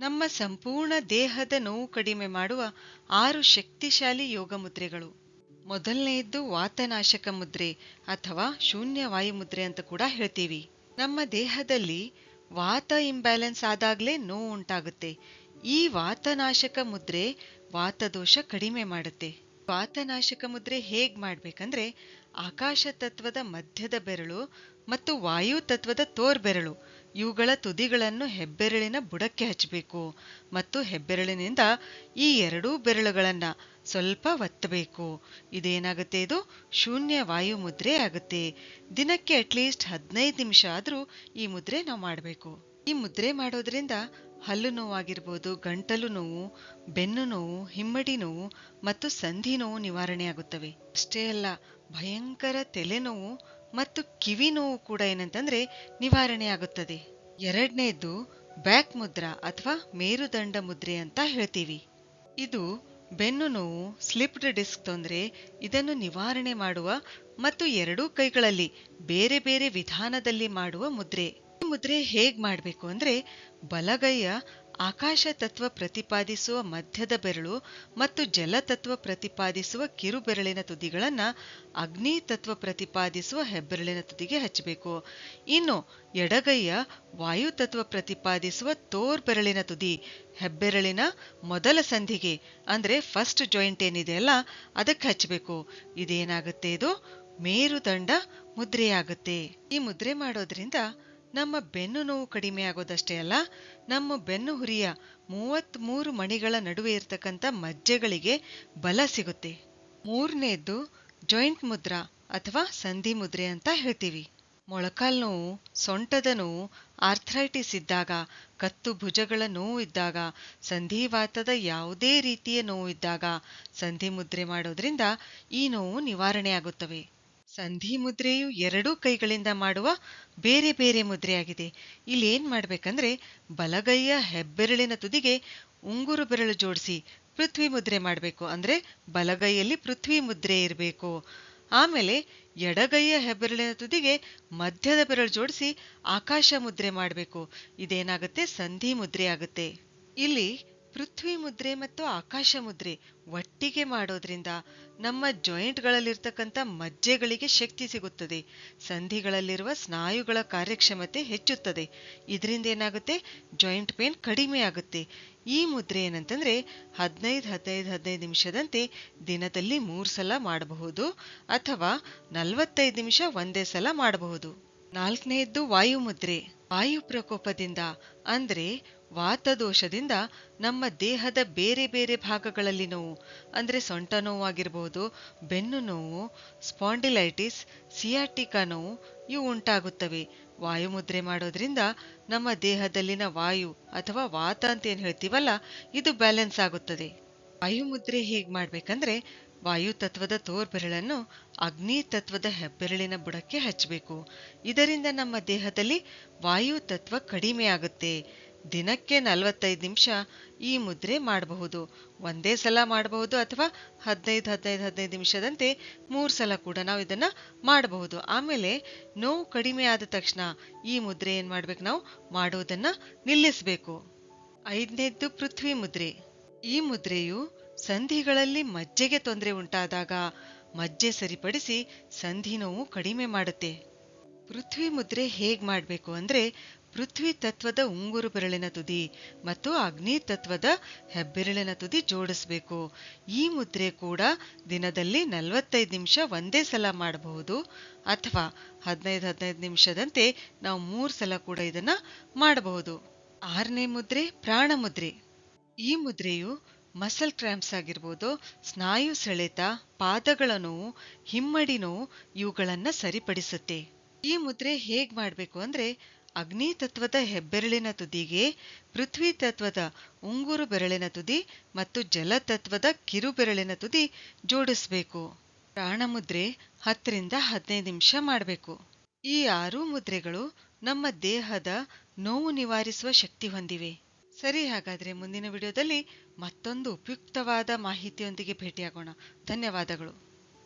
ನಮ್ಮ ಸಂಪೂರ್ಣ ದೇಹದ ನೋವು ಕಡಿಮೆ ಮಾಡುವ ಆರು ಶಕ್ತಿಶಾಲಿ ಯೋಗ ಮುದ್ರೆಗಳು. ಮೊದಲನೆಯದ್ದು ವಾತನಾಶಕ ಮುದ್ರೆ ಅಥವಾ ಶೂನ್ಯ ವಾಯು ಮುದ್ರೆ ಅಂತ ಕೂಡ ಹೇಳ್ತೀವಿ. ನಮ್ಮ ದೇಹದಲ್ಲಿ ವಾತ ಇಂಬ್ಯಾಲೆನ್ಸ್ ಆದಾಗ್ಲೇ ನೋವು ಉಂಟಾಗುತ್ತೆ. ಈ ವಾತನಾಶಕ ಮುದ್ರೆ ವಾತದೋಷ ಕಡಿಮೆ ಮಾಡುತ್ತೆ. ವಾತನಾಶಕ ಮುದ್ರೆ ಹೇಗ್ ಮಾಡ್ಬೇಕಂದ್ರೆ ಆಕಾಶ ತತ್ವದ ಮಧ್ಯದ ಬೆರಳು ಮತ್ತು ವಾಯು ತತ್ವದ ತೋರ್ಬೆರಳು. ಇವುಗಳ ತುದಿಗಳನ್ನು ಹೆಬ್ಬೆರಳಿನ ಬುಡಕ್ಕೆ ಹಚ್ಚಬೇಕು ಮತ್ತು ಹೆಬ್ಬೆರಳಿನಿಂದ ಈ ಎರಡೂ ಬೆರಳುಗಳನ್ನು ಸ್ವಲ್ಪ ಒತ್ತಬೇಕು. ಇದೇನಾಗುತ್ತೆ ಇದು? ಶೂನ್ಯ ವಾಯು ಮುದ್ರೆ ಆಗುತ್ತೆ. ದಿನಕ್ಕೆ ಅಟ್ಲೀಸ್ಟ್ ಹದಿನೈದು ನಿಮಿಷ ಆದರೂ ಈ ಮುದ್ರೆ ನಾವು ಮಾಡಬೇಕು. ಈ ಮುದ್ರೆ ಮಾಡೋದ್ರಿಂದ ಹಲ್ಲು ನೋವಾಗಿರ್ಬೋದು, ಗಂಟಲು ನೋವು, ಬೆನ್ನು ನೋವು, ಹಿಮ್ಮಡಿ ನೋವು ಮತ್ತು ಸಂಧಿ ನೋವು ನಿವಾರಣೆ ಆಗುತ್ತವೆ. ಅಷ್ಟೇ ಅಲ್ಲ, ಭಯಂಕರ ತಲೆನೋವು ಮತ್ತು ಕಿವಿ ನೋವು ಕೂಡ ಏನಂತಂದ್ರೆ ನಿವಾರಣೆ ಆಗುತ್ತದೆ. ಎರಡನೇದು ಬ್ಯಾಕ್ ಮುದ್ರಾ ಅಥವಾ ಮೇರುದಂಡ ಮುದ್ರೆ ಅಂತ ಹೇಳ್ತೀವಿ. ಇದು ಬೆನ್ನು ನೋವು, ಸ್ಲಿಪ್ಡ್ ಡಿಸ್ಕ್ ತೊಂದರೆ, ಇದನ್ನು ನಿವಾರಣೆ ಮಾಡುವ ಮತ್ತು ಎರಡೂ ಕೈಗಳಲ್ಲಿ ಬೇರೆ ಬೇರೆ ವಿಧಾನದಲ್ಲಿ ಮಾಡುವ ಮುದ್ರೆ. ಈ ಮುದ್ರೆ ಹೇಗ್ ಮಾಡಬೇಕು ಅಂದ್ರೆ ಬಲಗೈಯ ಆಕಾಶ ತತ್ವ ಪ್ರತಿಪಾದಿಸುವ ಮಧ್ಯದ ಬೆರಳು ಮತ್ತು ಜಲತತ್ವ ಪ್ರತಿಪಾದಿಸುವ ಕಿರು ಬೆರಳಿನ ತುದಿಗಳನ್ನ ಅಗ್ನಿ ತತ್ವ ಪ್ರತಿಪಾದಿಸುವ ಹೆಬ್ಬೆರಳಿನ ತುದಿಗೆ ಹಚ್ಚಬೇಕು. ಇನ್ನು ಎಡಗೈಯ ವಾಯು ತತ್ವ ಪ್ರತಿಪಾದಿಸುವ ತೋರ್ ಬೆರಳಿನ ತುದಿ, ಹೆಬ್ಬೆರಳಿನ ಮೊದಲ ಸಂಧಿಗೆ, ಅಂದ್ರೆ ಫಸ್ಟ್ ಜಾಯಿಂಟ್ ಏನಿದೆಯಲ್ಲ ಅದಕ್ಕೆ ಹಚ್ಚಬೇಕು. ಇದೇನಾಗುತ್ತೆ ಇದು? ಮೇರುದಂಡ ಮುದ್ರೆಯಾಗುತ್ತೆ. ಈ ಮುದ್ರೆ ಮಾಡೋದ್ರಿಂದ ನಮ್ಮ ಬೆನ್ನು ನೋವು ಕಡಿಮೆ ಆಗೋದಷ್ಟೇ ಅಲ್ಲ, ನಮ್ಮ ಬೆನ್ನು ಹುರಿಯ ಮೂವತ್ತ್ಮೂರು ಮಣಿಗಳ ನಡುವೆ ಇರತಕ್ಕಂಥ ಮಜ್ಜೆಗಳಿಗೆ ಬಲ ಸಿಗುತ್ತೆ. ಮೂರನೇದ್ದು ಜಾಯಿಂಟ್ ಮುದ್ರಾ ಅಥವಾ ಸಂಧಿ ಮುದ್ರೆ ಅಂತ ಹೇಳ್ತೀವಿ. ಮೊಳಕಾಲ್ ನೋವು, ಸೊಂಟದ ನೋವು ಆರ್ಥ್ರೈಟಿಸ್ ಇದ್ದಾಗ, ಕತ್ತು ಭುಜಗಳ ನೋವು ಇದ್ದಾಗ, ಸಂಧಿವಾತದ ಯಾವುದೇ ರೀತಿಯ ನೋವು ಇದ್ದಾಗ ಸಂಧಿ ಮುದ್ರೆ ಮಾಡೋದ್ರಿಂದ ಈ ನೋವು ನಿವಾರಣೆ ಆಗುತ್ತವೆ. ಸಂಧಿ ಮುದ್ರೆಯು ಎರಡೂ ಕೈಗಳಿಂದ ಮಾಡುವ ಬೇರೆ ಬೇರೆ ಮುದ್ರೆಯಾಗಿದೆ. ಇಲ್ಲಿ ಏನ್ ಮಾಡಬೇಕಂದ್ರೆ ಬಲಗೈಯ ಹೆಬ್ಬೆರಳಿನ ತುದಿಗೆ ಉಂಗುರು ಬೆರಳು ಜೋಡಿಸಿ ಪೃಥ್ವಿ ಮುದ್ರೆ ಮಾಡಬೇಕು. ಅಂದ್ರೆ ಬಲಗೈಯಲ್ಲಿ ಪೃಥ್ವಿ ಮುದ್ರೆ ಇರಬೇಕು. ಆಮೇಲೆ ಎಡಗೈಯ ಹೆಬ್ಬೆರಳಿನ ತುದಿಗೆ ಮಧ್ಯದ ಬೆರಳು ಜೋಡಿಸಿ ಆಕಾಶ ಮುದ್ರೆ ಮಾಡಬೇಕು. ಇದೇನಾಗುತ್ತೆ? ಸಂಧಿ ಮುದ್ರೆ ಆಗುತ್ತೆ. ಇಲ್ಲಿ ಪೃಥ್ವಿ ಮುದ್ರೆ ಮತ್ತು ಆಕಾಶ ಮುದ್ರೆ ಒಟ್ಟಿಗೆ ಮಾಡೋದ್ರಿಂದ ನಮ್ಮ ಜಾಯಿಂಟ್ಗಳಲ್ಲಿರ್ತಕ್ಕಂಥ ಮಜ್ಜೆಗಳಿಗೆ ಶಕ್ತಿ ಸಿಗುತ್ತದೆ. ಸಂಧಿಗಳಲ್ಲಿರುವ ಸ್ನಾಯುಗಳ ಕಾರ್ಯಕ್ಷಮತೆ ಹೆಚ್ಚುತ್ತದೆ. ಇದರಿಂದ ಏನಾಗುತ್ತೆ? ಜಾಯಿಂಟ್ ಪೇನ್ ಕಡಿಮೆ ಆಗುತ್ತೆ. ಈ ಮುದ್ರೆ ಏನಂತಂದ್ರೆ ಹದಿನೈದು ಹದಿನೈದು ಹದಿನೈದು ನಿಮಿಷದಂತೆ ದಿನದಲ್ಲಿ ಮೂರು ಸಲ ಮಾಡಬಹುದು ಅಥವಾ ನಲವತ್ತೈದು ನಿಮಿಷ ಒಂದೇ ಸಲ ಮಾಡಬಹುದು. ನಾಲ್ಕನೆಯದ್ದು ವಾಯು ಮುದ್ರೆ. ವಾಯು ಪ್ರಕೋಪದಿಂದ ಅಂದ್ರೆ ವಾತದೋಷದಿಂದ ನಮ್ಮ ದೇಹದ ಬೇರೆ ಬೇರೆ ಭಾಗಗಳಲ್ಲಿ ನೋವು, ಅಂದ್ರೆ ಸೊಂಟ ನೋವಾಗಿರ್ಬೋದು ಬೆನ್ನು ನೋವು, ಸ್ಪಾಂಡಿಲೈಟಿಸ್, ಸಿಯಾಟಿಕಾ ನೋವು, ಇವು ಉಂಟಾಗುತ್ತವೆ. ವಾಯುಮುದ್ರೆ ಮಾಡೋದ್ರಿಂದ ನಮ್ಮ ದೇಹದಲ್ಲಿನ ವಾಯು ಅಥವಾ ವಾತ ಅಂತ ಏನು ಹೇಳ್ತೀವಲ್ಲ, ಇದು ಬ್ಯಾಲೆನ್ಸ್ ಆಗುತ್ತದೆ. ವಾಯುಮುದ್ರೆ ಹೇಗೆ ಮಾಡಬೇಕಂದ್ರೆ, ವಾಯು ತತ್ವದ ತೋರ್ಬೆರಳನ್ನು ಅಗ್ನಿ ತತ್ವದ ಹೆಬ್ಬೆರಳಿನ ಬುಡಕ್ಕೆ ಹಚ್ಚಬೇಕು ಇದರಿಂದ ನಮ್ಮ ದೇಹದಲ್ಲಿ ವಾಯು ತತ್ವ ಕಡಿಮೆ ಆಗುತ್ತೆ ದಿನಕ್ಕೆ ನಲವತ್ತೈದು ನಿಮಿಷ ಈ ಮುದ್ರೆ ಮಾಡಬಹುದು. ಒಂದೇ ಸಲ ಮಾಡಬಹುದು ಅಥವಾ ಹದಿನೈದು ಹದಿನೈದು ಹದಿನೈದು ನಿಮಿಷದಂತೆ ಮೂರು ಸಲ ಕೂಡ ನಾವು ಇದನ್ನ ಮಾಡಬಹುದು. ಆಮೇಲೆ ನೋವು ಕಡಿಮೆ ಆದ ತಕ್ಷಣ ಈ ಮುದ್ರೆ ಏನು ಮಾಡಬೇಕು ನಾವು? ಮಾಡೋದನ್ನ ನಿಲ್ಲಿಸಬೇಕು. ಐದನೇದ್ದು ಪೃಥ್ವಿ ಮುದ್ರೆ. ಈ ಮುದ್ರೆಯು ಸಂಧಿಗಳಲ್ಲಿ ಮಜ್ಜೆಗೆ ತೊಂದರೆ ಉಂಟಾದಾಗ ಮಜ್ಜೆ ಸರಿಪಡಿಸಿ ಸಂಧಿ ನೋವು ಕಡಿಮೆ ಮಾಡುತ್ತೆ. ಪೃಥ್ವಿ ಮುದ್ರೆ ಹೇಗೆ ಮಾಡಬೇಕು ಅಂದ್ರೆ ಪೃಥ್ವಿ ತತ್ವದ ಉಂಗುರು ಬೆರಳಿನ ತುದಿ ಮತ್ತು ಅಗ್ನಿ ತತ್ವದ ಹೆಬ್ಬೆರಳಿನ ತುದಿ ಜೋಡಿಸಬೇಕು. ಈ ಮುದ್ರೆ ಕೂಡ ದಿನದಲ್ಲಿ ನಲವತ್ತೈದು ನಿಮಿಷ ಒಂದೇ ಸಲ ಮಾಡಬಹುದು ಅಥವಾ ಹದಿನೈದು ಹದಿನೈದು ನಿಮಿಷದಂತೆ ನಾವು ಮೂರು ಸಲ ಕೂಡ ಇದನ್ನ ಮಾಡಬಹುದು. ಆರನೇ ಮುದ್ರೆ ಪ್ರಾಣ ಮುದ್ರೆ. ಈ ಮುದ್ರೆಯು ಮಸಲ್ ಕ್ರ್ಯಾಂಪ್ಸ್ ಆಗಿರ್ಬೋದು, ಸ್ನಾಯು ಸೆಳೆತ, ಪಾದಗಳ ನೋವು, ಹಿಮ್ಮಡಿ ನೋವು ಇವುಗಳನ್ನ ಸರಿಪಡಿಸುತ್ತೆ. ಈ ಮುದ್ರೆ ಹೇಗೆ ಮಾಡಬೇಕು ಅಂದ್ರೆ ಅಗ್ನಿ ತತ್ವದ ಹೆಬ್ಬೆರಳಿನ ತುದಿಗೆ ಪೃಥ್ವಿ ತತ್ವದ ಉಂಗುರು ಬೆರಳಿನ ತುದಿ ಮತ್ತು ಜಲತತ್ವದ ಕಿರು ಬೆರಳಿನ ತುದಿ ಜೋಡಿಸ್ಬೇಕು. ಪ್ರಾಣಮುದ್ರೆ ಹತ್ತರಿಂದ ಹದಿನೈದು ನಿಮಿಷ ಮಾಡಬೇಕು. ಈ ಆರು ಮುದ್ರೆಗಳು ನಮ್ಮ ದೇಹದ ನೋವು ನಿವಾರಿಸುವ ಶಕ್ತಿ ಹೊಂದಿವೆ. ಸರಿ, ಹಾಗಾದರೆ ಮುಂದಿನ ವಿಡಿಯೋದಲ್ಲಿ ಮತ್ತೊಂದು ಉಪಯುಕ್ತವಾದ ಮಾಹಿತಿಯೊಂದಿಗೆ ಭೇಟಿಯಾಗೋಣ. ಧನ್ಯವಾದಗಳು.